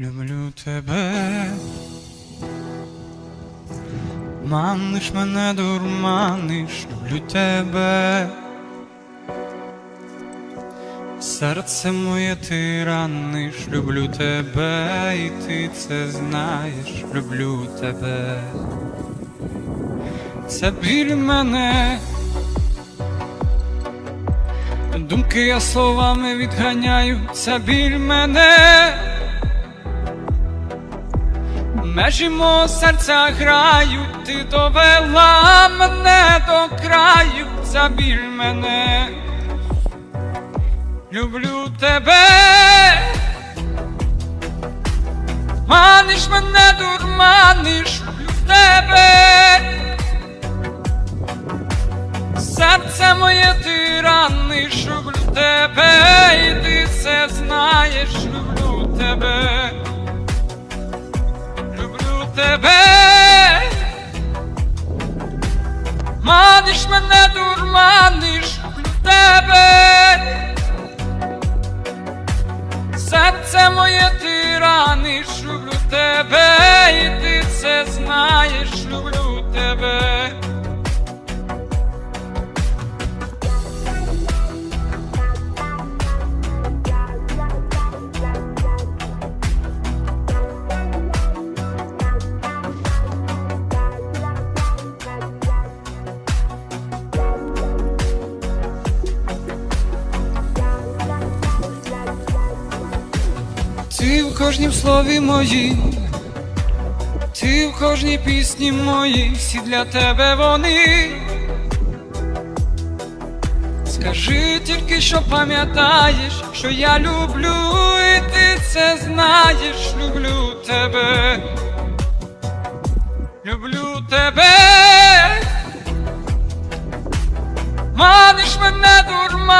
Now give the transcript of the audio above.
Люблю тебе, маниш мене, дурманиш, люблю тебе, серце моє ти раниш, люблю тебе, і ти це знаєш, люблю тебе, це біль мене. Думки я словами відганяю, це біль мене. Межі мого серця грають, ти довела мене до краю, забіль мене. Люблю тебе, маниш мене, дурманиш, люблю тебе. Серце моє ти раниш, люблю тебе, і ти це знаєш, люблю тебе. Тебе, маниш мене, дурманиш, в тебе. Серце моє ти раниш, люблю тебе, і ти це знаєш, люблю тебе. Ти в кожнім слові моїй, ти в кожній пісні моїй, всі для тебе вони. Скажи тільки, що пам'ятаєш, що я люблю, і ти це знаєш, люблю тебе, люблю тебе, маниш мене, дурманиш,